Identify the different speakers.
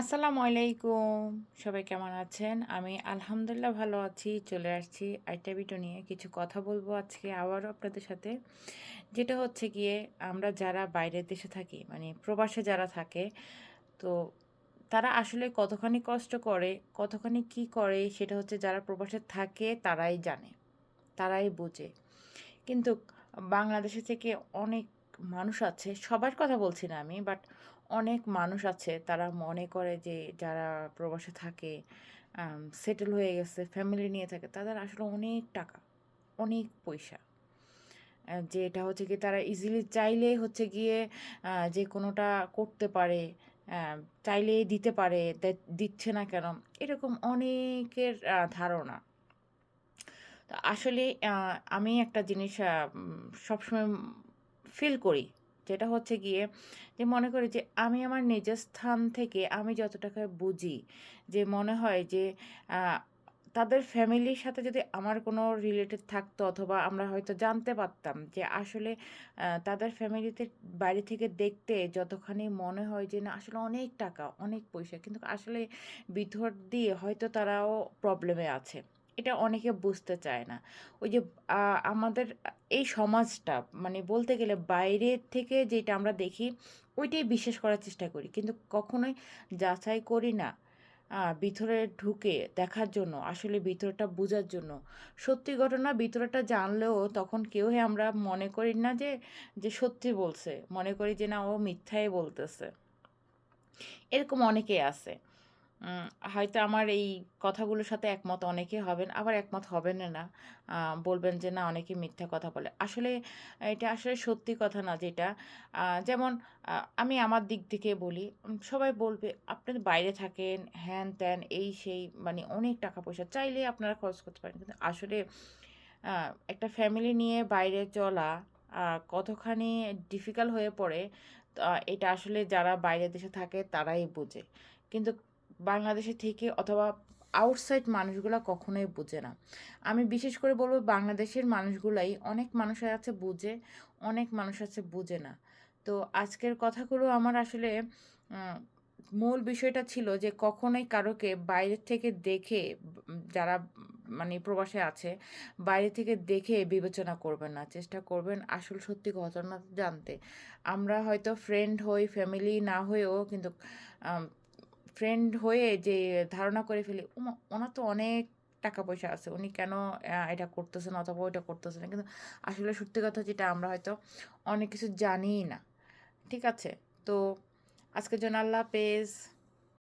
Speaker 1: আসসালামু আলাইকুম। সবাই কেমন আছেন? আমি আলহামদুলিল্লাহ ভালো আছি, চলে আসছি আইটা ভিডিও নিয়ে কিছু কথা বলব আজকে আবারও আপনাদের সাথে। যেটা হচ্ছে গিয়ে আমরা যারা বাইরের দেশে থাকি মানে প্রবাসে যারা থাকে, তো তারা আসলে কতখানি কষ্ট করে, কতখানি কি করে, সেটা হচ্ছে যারা প্রবাসে থাকে তারাই জানে, তারাই বোঝে। কিন্তু বাংলাদেশে থেকে অনেক মানুষ আছে, সবার কথা বলছি না আমি বাট অনেক মানুষ আছে তারা মনে করে যে যারা প্রবাসে থাকে সেটেল হয়ে গেছে ফ্যামিলি নিয়ে থাকে তাদের আসলে অনেক টাকা অনেক পয়সা। যে এটা হচ্ছে কি তারা ইজিলি চাইলে হচ্ছে গিয়ে যে কোনোটা করতে পারে আহ, চাইলেই দিতে পারে দিচ্ছে না কেন এরকম অনেকের ধারণা। আসলে আমি একটা জিনিস সবসময় ফিল করি। যেটা হচ্ছে গিয়ে যে মনে করি যে আমি আমার নিজের স্থান থেকে আমি যতটাকে বুঝি যে মনে হয় যে তাদের ফ্যামিলির সাথে যদি আমার কোনো রিলেটেড থাকতো অথবা আমরা হয়তো জানতে পারতাম যে আসলে তাদের ফ্যামিলিতে বাইরে থেকে দেখতে যতখানি মনে হয় যে না আসলে অনেক টাকা, অনেক পয়সা, কিন্তু আসলে ভিতর দিয়ে হয়তো তারাও প্রবলেমে আছে। এটা অনেকে বুঝতে চায় না। ওই যে আমাদের এই সমাজটা মানে বলতে গেলে বাইরের থেকে যেটা আমরা দেখি, ওইটাই বিশ্বাস করার চেষ্টা করি। কিন্তু কখনোই যাচাই করি না। ভিতরে ঢুকে দেখার জন্য, আসলে ভিতরটা বোঝার জন্য। সত্যি ঘটনা ভিতরটা জানলেও তখন কেউই আমরা মনে করি না যে যে সত্যি বলছে। মনে করি যে না, ও মিথ্যাই বলতেছে। এরকম অনেকেই আছে। হয়তো আমার এই কথাগুলোর সাথে একমত অনেকে হবেন, আবার একমত হবেন না। বলবেন যে, না, অনেকে মিথ্যা কথা বলে। আসলে এটা আসলে সত্যি কথা না যেটা। যেমন আমি আমার দিক থেকে বলি সবাই বলবে আপনি বাইরে থাকেন, হ্যান ত্যান, এই সেই মানে অনেক টাকা পয়সা চাইলে আপনারা খরচ করতে পারেন। কিন্তু আসলে একটা ফ্যামিলি নিয়ে বাইরে চলা কতখানি ডিফিকাল্ট হয়ে পড়ে এটা আসলে যারা বাইরের দেশে থাকে, তারাই বোঝে। কিন্তু বাংলাদেশে থেকে অথবা আউটসাইড মানুষগুলা কখনোই বোঝে না। আমি বিশেষ করে বলব বাংলাদেশের মানুষগুলাই, অনেক মানুষ আছে বুঝে, অনেক মানুষ আছে বুঝে না। তো আজকের কথাগুলো আমার আসলে মূল বিষয়টা ছিল যে কখনোই কারোকে বাইরের থেকে দেখে, যারা মানে প্রবাসে আছে, বাইরে থেকে দেখে বিবেচনা করবেন না। চেষ্টা করবেন আসল সত্যি ঘটনা জানতে। আমরা হয়তো ফ্রেন্ড হই ফ্যামিলি না হয়েও কিন্তু ফ্রেন্ড হয়ে যে ধারণা করে ফেলি "ওমা, ওনার তো অনেক টাকা পয়সা আছে। উনি কেন এটা করতেছেন অথবা ওইটা করতেছেন কিন্তু আসলে সত্যি কথা যেটা আমরা হয়তো অনেক কিছু জানিই না। ঠিক আছে? তো আজকের জন্য আল্লাহ হাফেজ।